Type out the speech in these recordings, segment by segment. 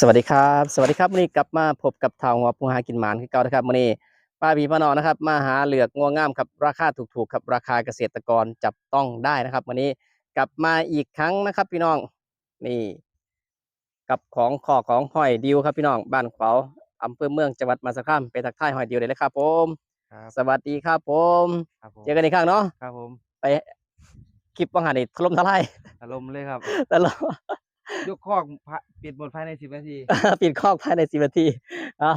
สวัสดีครับ สวัสดีครับวันนี้กลับมาพบกับทางหัวปูหากินหมานคือเก่านะครับวันนี้ป้าบีป้านอนะครับ มาหาเหลือกงัวงามครับราคาถูกๆครับราคาเกษตรกรจับต้องได้นะครับวันนี้กลับมาอีกครั้งนะครับ พี่น้องนี่กับของขอของหอยดิวครับพี่น้องบ้านขวาวอำเภอเมืองจังหวัดมหาสารคามไปทักทายหอยดิวเลยเลยครับผมครับสวัสดีครับผมครับผมเจอกันอีกครั้งเนาะครับผมไปคลิปวังหันนี่ถล่มทลายอารมณ์เลยครับแต่เรา ยกคอกพะปิดหมดภายในสิบนาทีปิดคอกภายในสิบนาทีอะ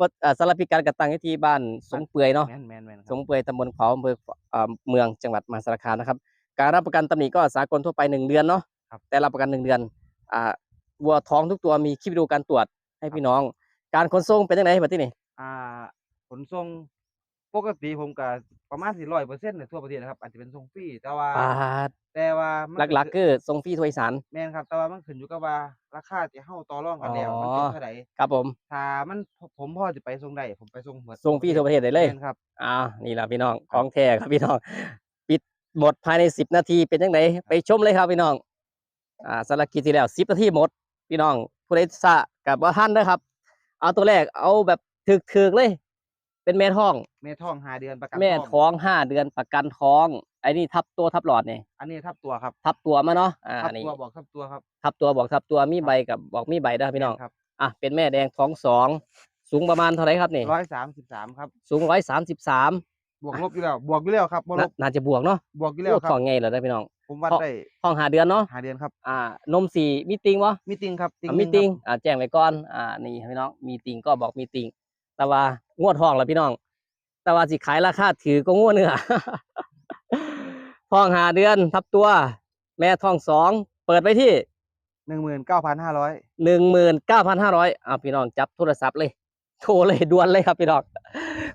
บทอ่าสารบพิการกระตังอยู่ที่บ้านสงเปื่อยเนาะแมนแมนแมนคสรับงเปื่อยตำบลขวาวอำเภออ่าเมืองจังหวัดมหาสารคามนะครับ การรับประกันตำหนิก็สากลทั่วไปหนึ่งเดือนเนาะแต่รับประกันหนึ่งเดือนอ่าวัวท้องทุกตัวมีคลิปวิดีโอการตรวจให้พี่น้อง การขนส่งเป็นยังไงบัดนี้นี่อ่าขนส่ง ปกติผมก็ประมาณสี่ร้อยเปอร์เซ็นต์ในทั่วประเทศนะครับ อาจจะเป็นส่งฟรีแต่ว่าอ่าแต่ว่ามันหลักๆคือส่งฟรีทั่วอีสานแมนครับ แต่ว่ามันขึ้นอยู่กับว่าราคาที่เฮาต่อรองกันแล้วอ๋อมันเป็นเท่าไหร่ครับผมถ้ามันผมพอจะไปส่งได้ผมไปส่งหมดส่งฟรีทั่วประเทศได้เลยแม่นครับ อ่านี่ล่ะพี่น้องของแท้ครับพี่น้อง ปิดหมดภายในสิบนาทีเป็นยังไงไปชมเลยครับพี่น้อง อ่าสารบกิจที่แล้วสิบนาทีหมด พี่น้องผู้ใดสะกับว่าท่านนะครับ เอาตัวแรกเอาแบบถึกๆเลย เป็นแม่ท้อง แม่ท้องห้าเดือนประกันแม่ท้องท้องห้าเดือนประกันท้องไอ้นี่ทับตัวทับหลอดเนี่ยอันนี้ทับตัวครับ ทับตัวมาเนาะอ่าทับนี่ตัวบอกทับตัวครับทับตัวบอกทับตัวมีใบกับบอกมีใบนะพี่น้องแม่ครับอะเป็นแม่แดงท้องสองสูงประมาณเท่าไหรครับนี่ร้อยสามสิบสามครับ สูงร้อยสามสิบสามบวกลบอยู่แล้วบวกอยู่แล้วครับบวกลบน่าจะบวกเนาะบวกอยู่แล้วโอ้ครัท้บองไงเหรอได้พี่น้องผมวัดเพราะได้ท้องหาเดือนเนาะหาเดือนครับอ่านมสีมีติงวะมีติงครับอะหมีนึ่ติงครับอ่าแจ้งไว้ก่อนอ่านี่พี่น้องมีติงก็บอกมีติง แต่ว่างวดทองแล้วพี่น้อง แต่ว่าสิขายราคาถือก็งวดเนื้อทองหาเดือนทับตัว แม่ทองสองเปิดไปที่หนึ่งหมื่นเก้าพันห้าร้อยหนึ่งหมื่นเก้าพันห้าร้อยอ่าพี่น้องจับโทรศัพท์เลย โทรเลยด่วนเลยครับพี่น้อง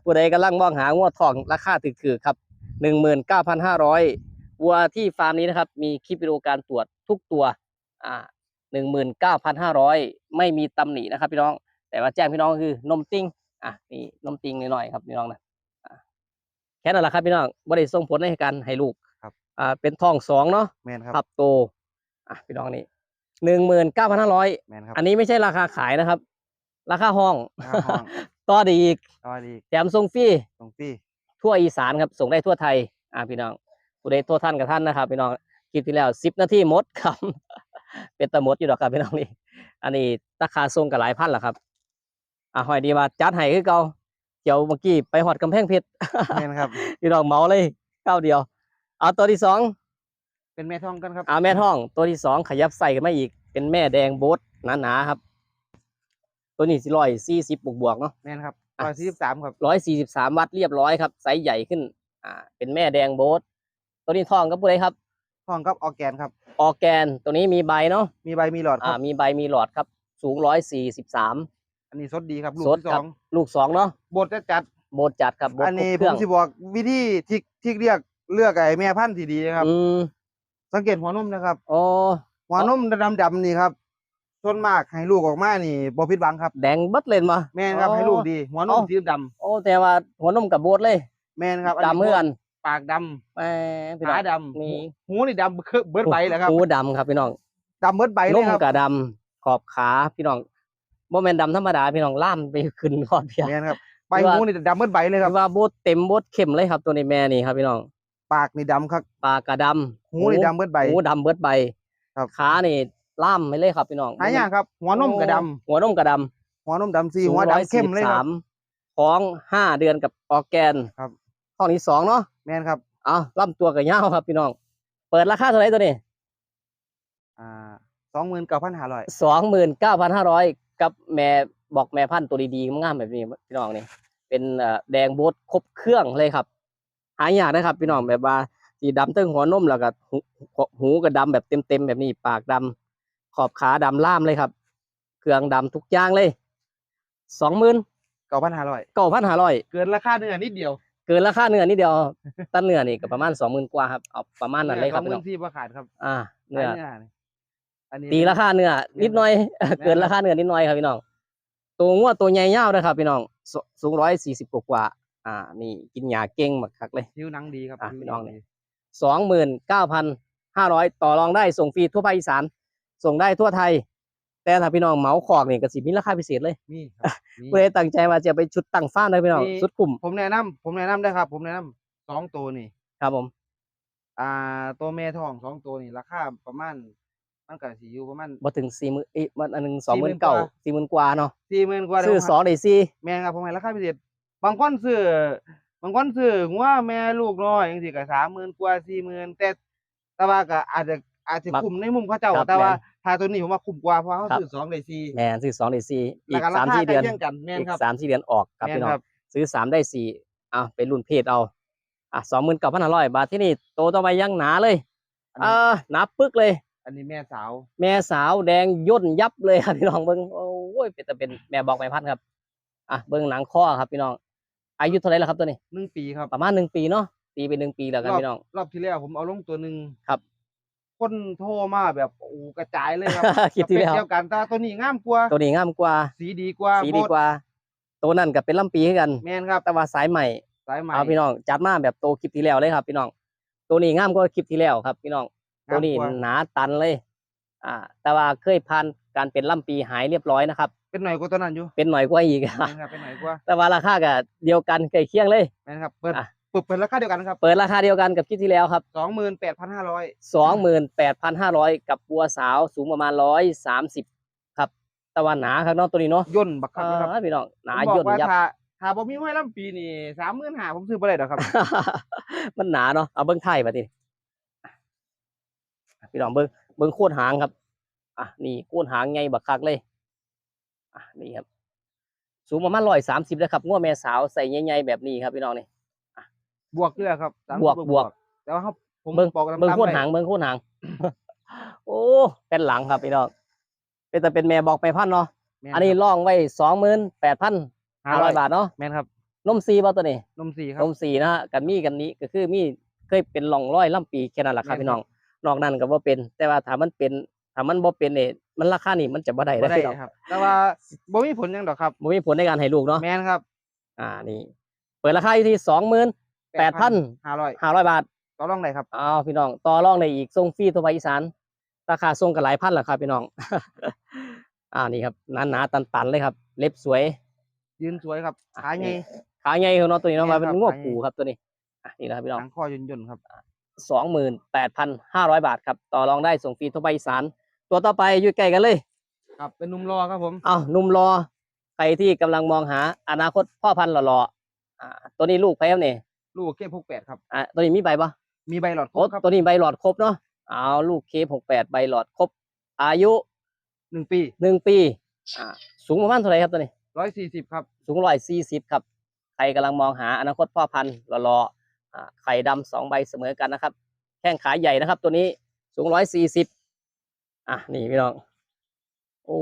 ผู้ใดกำลังมองหางวดทองราคาถือๆครับหนึ่งหมื่นเก้าพันห้าร้อยวัวที่ฟาร์มนี้นะครับ มีคลิปวิดีโอการตรวจทุกตัวอ่าหนึ่งหมื่นเก้าพันห้าร้อยไม่มีตำหนินะครับ พี่น้อง แต่ว่าแจ้งพี่น้องคือนมติ้ง อะนี่นมติ้งหน่อยๆครับพี่น้องนะอะแค่นั้นแหละครับพี่น้องบริส่งผลในการให้ลูกครับอ่าเป็นทองสองเนาะแมนครับทับโตอะพี่น้องนี่หนึ่งหมื่นเก้าพันห้าร้อยแมนครับอันนี้ไม่ใช่ราคาขายนะครับ ราคาห้องราคาห้อง ต่อดีอีกต่อดีแถมส่งฟรีตรงที่ทั่วอีสานครับ ส่งได้ทั่วไทย อ่าพี่น้องผู้ใดทั่วท่านกับท่านนะครับ พี่น้องคลิปที่แล้วสิบนาทีหมดครับ เป็นตะหมดอยู่ดอกครับพี่น้องนี่อันนี้ราคาส่งกับหลายพันแหละครับ อ่าหอยดีว่าจัดให้คือเก่าเดี๋ยวเมื่อกี้ไปหอดกำแพงเพชรแมนครับพี่น้องเหมาเลยเก้าเดียว เอาตัวที่สองเป็นแม่ท้องกันครับเอาแม่ท้อง ตัวที่สองขยับใส่กันมาอีก เป็นแม่แดงโบทหนาๆครับ ตัวนี้สิร้อยสี่สิบบวกบวกๆเนาะแมนครับอะร้อยสี่สิบสามครับร้อยสี่สิบสามวัดเรียบร้อยครับไซส์ใหญ่ขึ้น อ่า เป็นแม่แดงโบทตัวนี้ท้องก็ผู้ใดครับท้องครับออร์แกนครับออร์แกน ตัวนี้มีใบเนาะมีใบมีหลอดคอ่ารับมีใบมีหลอดครับ สูงร้อยสี่สิบสาม อันนี้สดดีครับลูกสดที่คสรัอบงลูกสองเนาะบดจะจัด โบทจัดครับโบทอันนี้ครบเครื่องผมสิบอกวิธีที่ที่เรียกเลือกไอ้แม่พันธุ์ที่ดีนะครับ อืมสังเกตหัวนมนะครับ โอ้หัวนมดำดำๆนี่ครับส่วนมากให้ลูกออกมานี่บ่ผิดหวังครับ แดงเบิดเลยมา แม่นครับให้ลูกดี หัวนมอ๋อ สีดโอ้แต่ว่าหัวนมกับโบทเลยำแม่นครับดำเหมือนกันปากดแหม่พี่ำน้อขาง ดำนี่หูนี่ดำเคือเบิดใบแหล้วครับหูดำครับพี่น้องดำเบิดใบเลนุ่ยมครับ กับดำขอบขาพี่น้อง โมเมนดำธรรมดาพี่น้องล่ามไปขึ้นขอบเพียงแม่นครับใบหรือว่าหูนี่ดำเบิดใบเลยครับว่าโบดเต็มโบดเข้มเลยครับ ตัวนี้แม่นี่ครับพี่น้อง ปากนี่ดำครับปากกระดำหูนี่ดำเบิดใบหูดำเบิดใบ ครับขานี่ล่ามไปเลยครับพี่น้องหายากครับ หัวนมกระดหัวนมกระดำหัวนมดำำสีหัวดำเข้มเลยครับ143ท้องห้าเดือนกับออร์แกนครับท้องนี้สองเนาะแม่นครับเอาล่ำตัวกับยาวครับพี่น้อง เปิดราคาเท่าไหร่ตัวนี้อ่าสองหมื่นเก้าพันห้าร้อยสองหมื่นเก้าพันห้าร้อย กับแม่บอกแม่พันธุ์ตัวดีๆงามๆแบบนี้พี่น้องนี่เป็นเอ่อแดงโบดครบเครื่องเลยครับ หายากนะครับ พี่น้องแบบว่าสีดำเตั้งหัวนมแล้วก็หูหูหูก็ดำแบบเต็มๆแบบนี้ปากดำขอบขาดำล่ามเลยครับ เครื่องดำทุกอย่างเลยสองหมื่นเก้าพันห้าร้อยเก้าพันห้าร้อยเกินราคาเนื้อนิดเดียวเกินราคาเนื้อนิดเดียวตั้นเนื้อนี่ก็ประมาณสองหมื่นกว่าครับเอาประมาณนั้นเลยครับสองหพี่มื่น้องนสี่บ่ขาดครับ อ่าเนื้อขายนี่อันนี้ ตีราคาเนื้อนิดหน่อย เกินราคาเนื้อนิดหน่อยครับพี่น้อง ตัวงวดตัวใหญ่ยาวนะครับพี่น้องสสูงร้อยสี่สิบกว่าๆอ่า นี่กินหญ้าเก่งมากคักเลยผิวหนังดีครับอะผิวพี่น้องหเนี่ยดีสองหมื่นเก้าพันห้าร้อยต่อรองได้ส่งฟรีทั่วภาคอีสาน ส่งได้ทั่วไทย แต่ถ้าพี่น้องเหมาคอกนี่ก็สิมีราคาพิเศษเลยมีครับมีผู้ใดตั้งใจว่าจะไปชุดตั้งฟ้าร์มได้พี่น้องมีสุดคุ้มผมแนะนำผมแนะนำได้ครับ ผมแนะนำสองตัวนี่ ครับผม อ่า ตัวแม่ทองสองตัวนี่ราคาประมาณ มันก็สิอยู่ประมาณ บ่ถึง40,000เอ้ยมันอันหนึง40,000 29,000 40,000กว่าเนาะสี่หมื่นกว่าซื้อเด้สองได้สี่แม่นครับผมให้ราคาพิเศษบางคนซื้อบางคนซื้อหัวแม่ลูกน้อยจังซี่ก็สามหมื่นกว่าสี่หมื่นแต่แต่ว่าก็อาจจะอาจจะคุ้มในมุมเขาเจ้าแต่ว่าถ้าตัวนี้ผมว่าคุ้มกว่าเพราะเขาซื้อสองได้สี่แม่นซื้อสองได้สี่อีแล้วกก็ราสามคาสี่ใกล้เดือนเคียงกันแม่นอีกครับสามสี่เดือนออกครับแม่นพี่น้อคงรับซื้อสามได้สี่อะเป็นรุ่นเพศเอาอะสองหมื่นเก้าพันห้าร้อยบาทที่นี่โตต่อไปยังหนาเลยอันอ่นี้าหนาปึกเลย อันนี้แม่สาว แม่สาวแดงย่นยับเลยครับพี่น้องเบิ้งโอ้ยเป็นแต่เป็นแม่บอกแม่พันธุ์ครับอะเบิ้งหนังข้อครับพี่น้อง อายุเท่าไหรแล้วครับตัวนี้หนึ่งปีครับประมาณหนึ่งปีเนาะตีไปหนึ่งปีแล้วกันพี่น้องรอบที่แล้วผมเอาลงตัวหนึ่งครับคนโทรมาแบบโอ้กระจายเลยครับคลิปที่แล้วสเปเดียวกันแต่ตัวนี้งามกว่าตัวนี้งามกว่า สีดีกว่าสีดีกว่า ตัวนั้นก็เป็นลำปีคือกันแม่นครับ แต่ว่าสายใหม่สายใหม่เอาพี่น้องจัดมาแบบโตคลิปที่แล้วเลยครับ พี่น้อง ตัวนี้งามกว่าคลิปที่แล้วครับ พี่น้อง ตัวนี้งามกว่าหนาตันเลย อ่า แต่ว่าเคยผ่านการเป็นลำปีหายเรียบร้อยนะครับ เป็นหน่อยกว่าตัวนั้นอยู่ เป็นหน่อยกว่าอีกแม่นครับเป็นหน่อยกว่า แต่ว่าราคาก็เดียวกันใกล้เคียงเลยแม่นครับเปิดอะเปิดเปิดราคาเดียวกันครับ เปิดราคาเดียวกันกับคลิปที่แล้วครับสองหมื่นแปดพันห้าร้อยสองหมื่นแปดพันห้าร้อยกับบัวสาวสูงประมาณร้อยสามสิบครับแต่ว่าหนาครับเน้องตัวนี้เนาะ ย่นบักคักนะครับอ่าพี่น้อง หนาผมบย่อนกว่ายับถ้าถ้าบ่มีห้อยลำปีนี่สามหมื่นห้าผมซื้อบ่ได้ดอกครับ มันหนาเนาะ เอาเบิ้งไทยมาดิ พี่น้องเบิ้งเบิ้งโคตรหางครับ อะนี่โคตรหางไงบักคักเลย อะนี่ครับ สูงประมาณร้อยสามสิบเลยครับง้วแม่สาวใส่ใหญ่ๆแบบนี้ครับพี่น้องนี่บวกเด้อครับ30บวกบวกแต่ว่าครับผมเบิ้งบอกเบิ้งตามๆโคตรไปหางเบิ้งโคตรหาง โอ้เป็นหลังครับพี่น้องเป็นแต่เป็นแม่บอกไปพันเนาะแม่นอันนี้ครับล่องไว้สองหมื่นแปดพันห้าร้อยบาทเนาะแม่นครับนมซีบ่ตัวนี้นมสีครันบมสีนะฮะกันมีกันนี้ก็คือมีเคยเป็นร่องรอยล่ำปีแค่นั้นแหละครับแม่นพี่น้อง นอกนั้นก็บ่เป็น แต่ว่าถ้ามันเป็นถ้ามันบ่เป็นเนี่ยมันราคานี่มันจะบ่ได้บ่นะได้พี่น้องครับ แต่ว่าบ่มีผลหยังดอกครับบ่มีผลในการให้ลูกเนาะแม่นครับ อ่านี่ เปิดราคาอยู่ที่สองหมื่นแปดพันห้าร้อยห้าร้อยบาทต่อรองได้ครับอ้าวพี่น้องต่อรองได้อีกส่งฟรีทั่วภาคอีสานราคาส่งกันหลายพันแหละครับพี่น้องอ่านี่ครับหนาๆตันๆเลยครับ เล็บสวย ยืนสวยครับอะขาใหญ่นี่ขาใหญ่ของน้องตัวนี้เนาะแม่มานเป็นครับงวกขาใหญ่ผูครับตัวนี้อะนี่นะครับพี่น้องหางคอย่นย่นๆครับ สองหมื่นแปดพันห้าร้อยบาทครับ ต่อรองได้ส่งฟรีทั่วภาคอีสาน ตัวต่อไปอยู่ใกล้กันเลย ครับ เป็นหนุ่มรอครับผมอ้าวหนุ่มรอ ใครที่กำลังมองหาอนาคตพ่อพันธุ์หล่อๆอ่าตัวนี้ลูกไปครับเนี่ยลูกเคพกแปดครับ อ่าตัวนี้มีใบปะมีใบหลอดครโอ้บครับ ตัวนี้ใบหลอดครบเนาะ เอาลูกเคหกแปดใบหลอดครบ อายุหนึ่งปีหนึ่งปี อ่า สูงประมาณเท่าไหร่ครับตัวนี้ร้อยสี่สิบครับ สูงร้อยสี่สิบครับ ใครกำลังมองหาอนาคตพ่อพันธุ์หล่อๆอ่า ไข่ดำสองใบเสมอกันนะครับ แข้งขาใหญ่นะครับ ตัวนี้สูงร้อยสี่สิบอะนี่พี่น้อง โอ้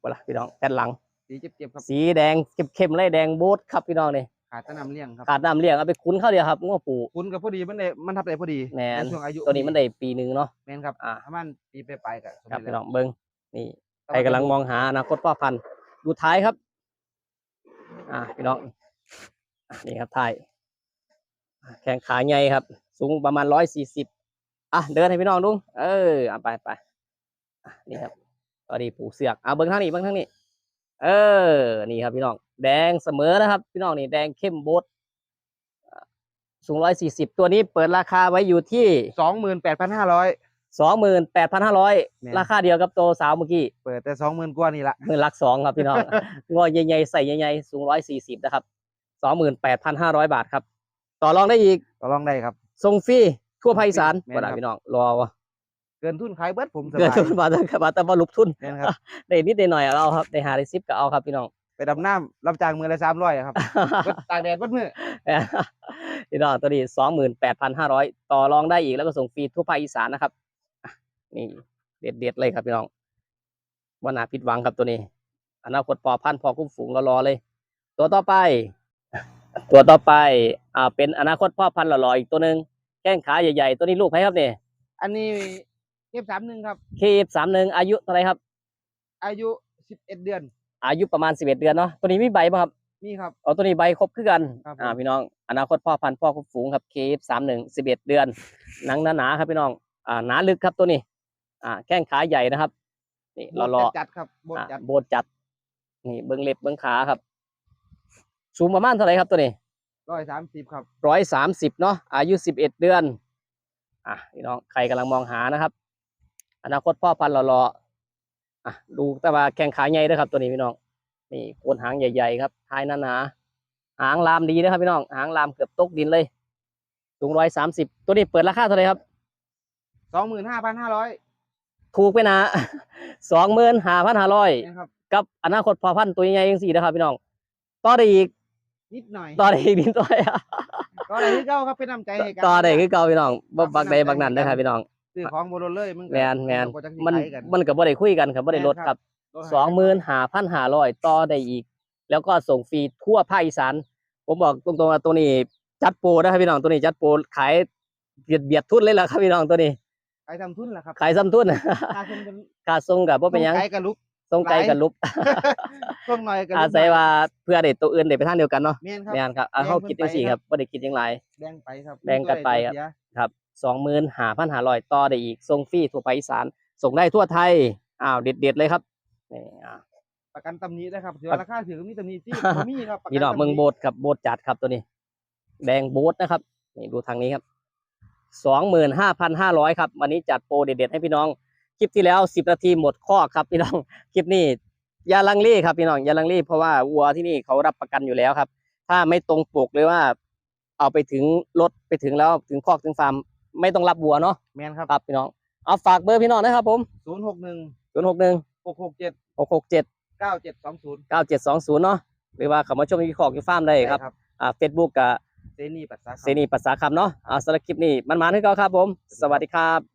เวลาพี่น้องแผ่นหลัง สีเจ็บๆครับ สีแดงเข้มๆเลยแดงโบดครับพี่น้องนี่ขาดแตะนำเลี้ยงครับขาดน้ำเลี้ยงเอาไปคุ้นเข้าเดียวครับง้อปูคุณกับพอดีมันได้มันทับได้พอดีแม่นในช่วงอายุตัวนี้มันได้ปีหนึ่งเนาะแม่นครับอ่าถ้ามันปีไปไปๆกับครับพี่น้องเบิ้งนี่แต่ใครว่ากำลังมองหาอนาคตพ่อพันธุ์ดูท้ายครับ อ่าพี่น้องอะนี่ครับท้ายอะ แข้งขาใหญ่ครับ สูงประมาณร้อยสี่สิบอะเดินให้พี่น้องดูเออเอาไปไปอะนี่ครับตอนนี้ผูกเสือกเอาเบิ้งทางนี้เบิ้งทางนี้ เออ นี่ครับพี่น้อง แดงเสมอนะครับ พี่น้องนี่แดงเข้มโบดอะสูงร้อยสี่สิบตัวนี้เปิดราคาไว้อยู่ที่สองหมื่นแปดพันห้าร้อยสองหมื่นแปดพันห้าร้อยแม่นราคาเดียวกับตัวสาวเมื่อกี้ เปิดแต่สองหมื่นกว่านี่ละหมื่นลักสองครับพี่น้องงอใหญ่ๆใส่ใหญ่ๆสูงร้อยสี่สิบนะครับสองหมื่นแปดพันห้าร้อยบาทครับ ต่อรองได้อีกต่อรองได้ครับส่งฟรีทั่วภาคอีสานแม่นว่าครับได้พี่น้องรอวะเกินทุนขายเบิดผมสเกิดบายทุนบาทแต่บาทแต่ว่าลุกทุนแม่นครับได้นิดได้หน่อยเอาครับได้หาได้ซิปก็เอาครับพี่น้องไปดำน้ำรับจ้างมือละสามร้อยครับเบิดตากแดดเบิดมือพี่น้องตัวนี้สองหมื่นแปดพันห้าร้อยต่อรองได้อีกแล้วก็ส่งฟรีทั่วภาคอีสานนะครับอะนี่เด็ดเด็ดๆเลยครับพี่น้องว่านาผิดหวังครับตัวนี้อนาคตพอพันธุ์พอคุ้มฝูงรอๆเลย ตัวต่อไป ตัวต่อไปอ่าเป็นอนาคตพ่อพันธุ์หล่อๆอีกตัวหนึ่งแข้งขาใหญ่ๆ ตัวนี้ลูกใครครับเนี่ยอันนี้เก็บสามหนึ่งครับเคฟสามหนึ่งอายุเท่าไหรครับ อายุสิบเอ็ดเดือน อายุประมาณสิบเอ็ดเดือนเนาะตัวนี้มีใบป่ะครับนี่ครับอ๋อตัวนี้ใบครบคือกันครับผม อ่าพี่น้องอนาคตพ่อพันธุ์พ่อคุ้มฝูงครับเคฟสามหนึ่งสิบเอ็ดเดือนหนังหนาๆครับพี่น้องอ่าหนาลึกครับตัวนี้ อ่าแข้งขาใหญ่นะครับนี่โบรอดๆจัดๆครับโบดอะจัดโบดจัด นี่เบิ้งเล็บเบิ้งขาครับ สูงประมาณเท่าไหร่ครับตัวนี้ร้อยสามสิบครับร้อยสามสิบเนาะอายุสิบเอ็ดเดือน อะพี่น้องใครกำลังมองหานะครับ อนาคตพ่อพันธุ์รอๆอะดูแต่ว่าแข้งขาใหญ่ด้วยครับตัวนี้พี่น้อง นี่โคนหางใหญ่ๆครับท้ายหนาๆหางลามดีนะครับพี่น้อง หางลามเกือบตกดินเลยสูงร้อยสามสิบตัวนี้เปิดราคาเท่าไหร่ครับสองหมื่นห้าพันห้าร้อยถูกไปนะสองหมื่นห้าพันห้าร้อยนะครับกับอนาคตพ่อพันธุ์ตัวใหญ่ยังสี่นะครับพี่น้องต่อได้อีก นิดหน่อยต่อได้อีกนิดหน่อยก็อะไรที่เก้าครับเป็นน้ำใจให้กันต่อได้คือเก่าพี่น้องบ่บักใดบักนั้นนะครับพี่น้องซื้อของบนรถเลยมึงก็แมนแมนบ่จักสิมันขายกันมันก็บ่ได้คุยกันครับบ่ได้ลดครับลดสองหมื่นห้าพันห้าร้อยต่อได้อีก แล้วก็ส่งฟรีทั่วภาคอีสานผมบอกตรงๆว่าตัวนี้จัดโปรนะครับพี่น้องตัวนี้จัดโปรขายเบียดเบียดทุนเลยล่ะครับพี่น้องตัวนี้ขายทำทุนแหละครับขายซ้ำทุนค่าส่งเป็นค่าส่งกับบ่เป็นหยังส่งไกลกับลุก ส่งไกลกับลุบส่งหน่อยกับลุกอาศัยว่าเพื่อได้ตัวอื่นได้ไปทางเดียวกันเนาะเมียนครับแม่นครับอะแบ่งเฮาเพิ่นคิดจังซี่ไปคครัรับบบ่ได้คิดหยังหลายแบ่งไปครับแบ่งกันไปครับตัวใดตัวเสียครับสองหมื่นห้าพันห้าร้อยต่อได้อีกส่งฟรีทั่วภาคอีสานส่งได้ทั่วไทยอ้าวเด็ดๆเลยครับนี่อ่าประกันตำหนี้นะครับถือว่าราคาถือว่ามีตำหนี้ที่บ่มีครับประกัพี่น้องตำหเมืองโบสถ์ครับโบสถ์จัดครับตัวนี้ แดงโบสถ์นะครับนี่ดูทางนี้ครับสองหมื่นห้าพันห้าร้อยครับ วันนี้จัดโปรเด็ดๆให้พี่น้อง คลิปที่แล้วสิบนาทีหมดข้อครับพี่น้องคลิปนี้อย่าลังเลครับพี่น้องอย่าลังเลเพราะว่าวัวที่นี่เขารับประกันอยู่แล้วครับ ถ้าไม่ตรงปกเลยว่า เอาไปถึงรถไปถึงแล้วถึงคอกถึงฟาร์มไม่ต้องรับวัวเนาะแมนครับครับพี่น้องเอาฝากเบอร์พี่น้องนะครับผมศูนย์หกหนึ่งศูนย์หกหนึ่งหกหกเจ็ดหกหกเจ็ดเก้าเจ็ดสองศูนย์เก้าเจ็ดสองศูนย์เนาะหรือว่าเขามาชมที่คอกที่ฟาร์มได้ครับอ่าเฟซบุ๊กกับเซนีปัสสาเซนีภาษาคำเนาะอ่าสำหรับคลิปนี้มันมาให้เขาครับผม สวัสดีครับ